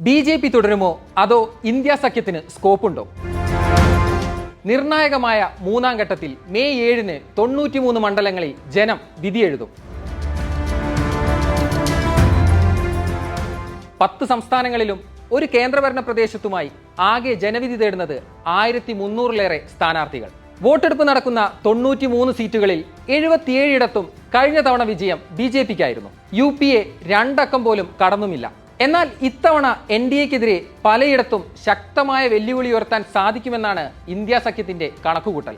B J P തുടരുമോ? അതോ India സഖ്യത്തിന് സ്കോപ്പുണ്ടോ? നിർണായകമായ മൂന്നാം ഘട്ടത്തിൽ മെയ് ഏഴിന് തൊണ്ണൂറ്റിമൂന്ന് മണ്ഡലങ്ങളിൽ ജനം വിധിയെഴുതും പത്ത് സംസ്ഥാനങ്ങളിലും ഒരു കേന്ദ്രഭരണ പ്രദേശത്തുമായി ആകെ ജനവിധി തേടുന്നത് ആയിരത്തി മുന്നൂറിലേറെ സ്ഥാനാർത്ഥികൾ. വോട്ടെടുപ്പ് നടക്കുന്ന തൊണ്ണൂറ്റിമൂന്ന് സീറ്റുകളിൽ എഴുപത്തിയേഴിടത്തും കഴിഞ്ഞ തവണ വിജയം ബി ജെ പിക്കായിരുന്നു. യു പി എ രണ്ടക്കം പോലും കടന്നുമില്ല. എന്നാൽ ഇത്തവണ എൻ ഡി എക്കെതിരെ പലയിടത്തും ശക്തമായ വെല്ലുവിളി ഉയർത്താൻ സാധിക്കുമെന്നാണ് ഇന്ത്യ സഖ്യത്തിന്റെ കണക്കുകൂട്ടൽ.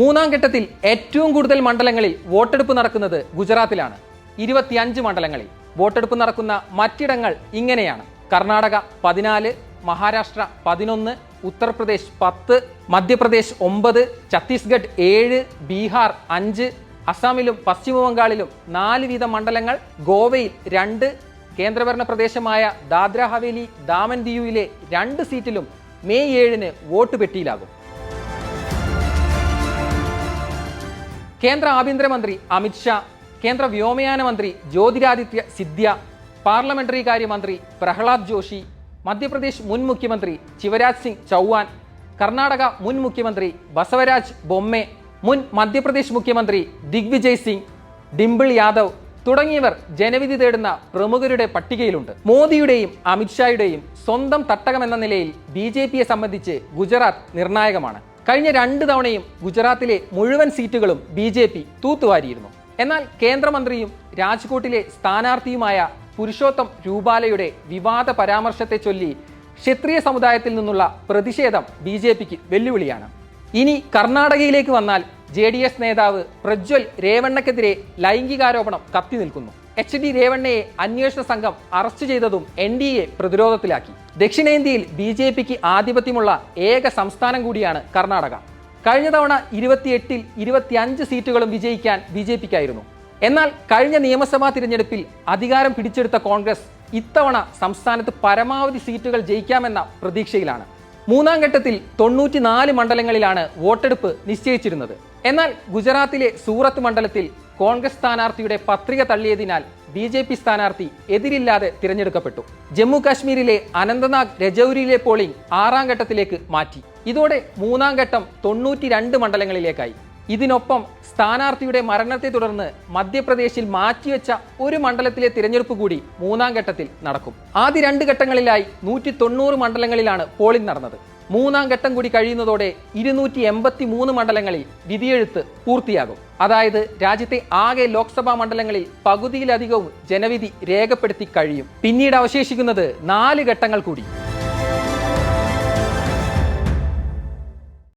മൂന്നാം ഘട്ടത്തിൽ ഏറ്റവും കൂടുതൽ മണ്ഡലങ്ങളിൽ വോട്ടെടുപ്പ് നടക്കുന്നത് ഗുജറാത്തിലാണ്. ഇരുപത്തിയഞ്ച് മണ്ഡലങ്ങളിൽ വോട്ടെടുപ്പ് നടക്കുന്ന മറ്റിടങ്ങൾ ഇങ്ങനെയാണ്. കർണാടക പതിനാല് മഹാരാഷ്ട്ര പതിനൊന്ന് ഉത്തർപ്രദേശ് പത്ത് മധ്യപ്രദേശ് ഒമ്പത് ഛത്തീസ്ഗഡ് ഏഴ് ബീഹാർ അഞ്ച് അസാമിലും പശ്ചിമ ബംഗാളിലും നാല് വീതം മണ്ഡലങ്ങൾ ഗോവയിൽ രണ്ട് കേന്ദ്രഭരണ പ്രദേശമായ ദാദ്ര ഹവേലി ദാമൻ ദിയുവിലെ രണ്ട് സീറ്റിലും മെയ് ഏഴിന് വോട്ട് പെട്ടിയിലാകും. കേന്ദ്ര ആഭ്യന്തരമന്ത്രി അമിത്ഷാ കേന്ദ്ര വ്യോമയാന മന്ത്രി ജ്യോതിരാദിത്യ സിദ്ധ്യ പാർലമെന്ററി കാര്യമന്ത്രി പ്രഹ്ലാദ് ജോഷി മധ്യപ്രദേശ് മുൻ മുഖ്യമന്ത്രി ശിവരാജ് സിംഗ് ചൗഹാൻ കർണാടക മുൻ മുഖ്യമന്ത്രി ബസവരാജ് ബൊമ്മെ മുൻ മധ്യപ്രദേശ് മുഖ്യമന്ത്രി ദിഗ്വിജയ് സിംഗ് ഡിംപിൾ യാദവ് തുടങ്ങിയവർ ജനവിധി തേടുന്ന പ്രമുഖരുടെ പട്ടികയിലുണ്ട്. മോദിയുടെയും അമിത്ഷായുടെയും സ്വന്തം തട്ടകം എന്ന നിലയിൽ ബി ജെ പിയെ സംബന്ധിച്ച് ഗുജറാത്ത് നിർണായകമാണ്. കഴിഞ്ഞ രണ്ട് തവണയും ഗുജറാത്തിലെ മുഴുവൻ സീറ്റുകളും ബി ജെ പി തൂത്തുവാരിയിരുന്നു. എന്നാൽ കേന്ദ്രമന്ത്രിയും രാജ്കോട്ടിലെ സ്ഥാനാർത്ഥിയുമായ പുരുഷോത്തം രൂപാലയുടെ വിവാദ പരാമർശത്തെ ചൊല്ലി ക്ഷത്രിയ സമുദായത്തിൽ നിന്നുള്ള പ്രതിഷേധം ബി വെല്ലുവിളിയാണ്. ഇനി കർണാടകയിലേക്ക് വന്നാൽ ജെ ഡി എസ് നേതാവ് പ്രജ്വൽ രേവണ്ണക്കെതിരെ ലൈംഗികാരോപണം കത്തി നിൽക്കുന്നു. എച്ച് ഡി രേവണ്ണയെ അന്വേഷണ സംഘം അറസ്റ്റ് ചെയ്തതും എൻ ഡി എ പ്രതിരോധത്തിലാക്കി. ദക്ഷിണേന്ത്യയിൽ ബി ജെ പിക്ക് ആധിപത്യമുള്ള ഏക സംസ്ഥാനം കൂടിയാണ് കർണാടക. കഴിഞ്ഞ തവണ ഇരുപത്തിയെട്ടിൽ ഇരുപത്തിയഞ്ച് സീറ്റുകളും വിജയിക്കാൻ ബി ജെ പിക്കായിരുന്നു. എന്നാൽ കഴിഞ്ഞ നിയമസഭാ തിരഞ്ഞെടുപ്പിൽ അധികാരം പിടിച്ചെടുത്ത കോൺഗ്രസ് ഇത്തവണ സംസ്ഥാനത്ത് പരമാവധി സീറ്റുകൾ ജയിക്കാമെന്ന പ്രതീക്ഷയിലാണ്. മൂന്നാം ഘട്ടത്തിൽ തൊണ്ണൂറ്റിനാല് മണ്ഡലങ്ങളിലാണ് വോട്ടെടുപ്പ് നിശ്ചയിച്ചിരുന്നത്. എന്നാൽ ഗുജറാത്തിലെ സൂറത്ത് മണ്ഡലത്തിൽ കോൺഗ്രസ് സ്ഥാനാർത്ഥിയുടെ പത്രിക തള്ളിയതിനാൽ ബി ജെ പി സ്ഥാനാർത്ഥി എതിരില്ലാതെ തിരഞ്ഞെടുക്കപ്പെട്ടു. ജമ്മു കാശ്മീരിലെ അനന്തനാഗ് രജൌരിയിലെ പോളിംഗ് ആറാം ഘട്ടത്തിലേക്ക് മാറ്റി. ഇതോടെ മൂന്നാം ഘട്ടം തൊണ്ണൂറ്റി രണ്ട് മണ്ഡലങ്ങളിലേക്കായി. ഇതിനൊപ്പം സ്ഥാനാർത്ഥിയുടെ മരണത്തെ തുടർന്ന് മധ്യപ്രദേശിൽ മാറ്റിവെച്ച ഒരു മണ്ഡലത്തിലെ തിരഞ്ഞെടുപ്പ് കൂടി മൂന്നാം ഘട്ടത്തിൽ നടക്കും. ആദ്യ രണ്ട് ഘട്ടങ്ങളിലായി നൂറ്റി തൊണ്ണൂറ് മണ്ഡലങ്ങളിലാണ് പോളിംഗ് നടന്നത്. മൂന്നാം ഘട്ടം കൂടി കഴിയുന്നതോടെ ഇരുന്നൂറ്റി എൺപത്തി മൂന്ന് മണ്ഡലങ്ങളിൽ വിധിയെഴുത്ത് പൂർത്തിയാകും. അതായത് രാജ്യത്തെ ആകെ ലോക്സഭാ മണ്ഡലങ്ങളിൽ പകുതിയിലധികവും ജനവിധി രേഖപ്പെടുത്തി കഴിയും. പിന്നീട് അവശേഷിക്കുന്നത് നാല് ഘട്ടങ്ങൾ കൂടി.